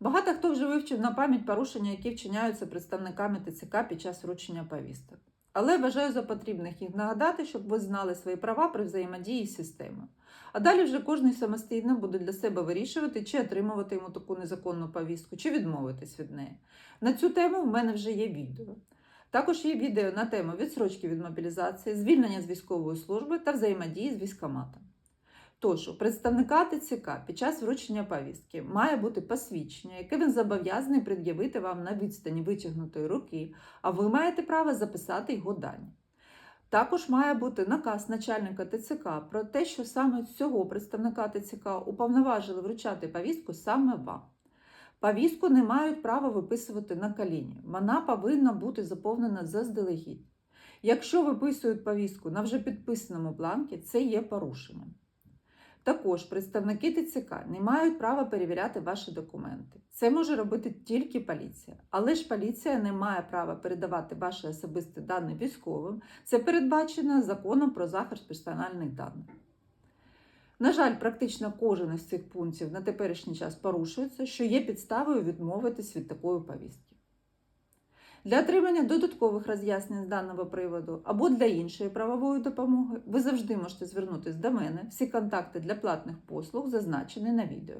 Багато хто вже вивчив на пам'ять порушення, які вчиняються представниками ТЦК під час вручення повісток. Але вважаю за потрібних їх нагадати, щоб ви знали свої права при взаємодії з системою. А далі вже кожен самостійно буде для себе вирішувати, чи отримувати йому таку незаконну повістку, чи відмовитись від неї. На цю тему в мене вже є відео. Також є відео на тему відсрочки від мобілізації, звільнення з військової служби та взаємодії з військоматом. Тож, у представника ТЦК під час вручення повістки має бути посвідчення, яке він зобов'язаний пред'явити вам на відстані витягнутої руки, а ви маєте право записати його дані. Також має бути наказ начальника ТЦК про те, що саме цього представника ТЦК уповноважили вручати повістку саме вам. Повістку не мають права виписувати на коліні. Вона повинна бути заповнена заздалегідь. Якщо виписують повістку на вже підписаному бланкі, це є порушенням. Також представники ТЦК не мають права перевіряти ваші документи. Це може робити тільки поліція. Але ж поліція не має права передавати ваші особисті дані військовим. Це передбачено законом про захист персональних даних. На жаль, практично кожен із цих пунктів на теперішній час порушується, що є підставою відмовитись від такої повістки. Для отримання додаткових роз'яснень з даного приводу або для іншої правової допомоги ви завжди можете звернутися до мене. Всі контакти для платних послуг зазначені на відео.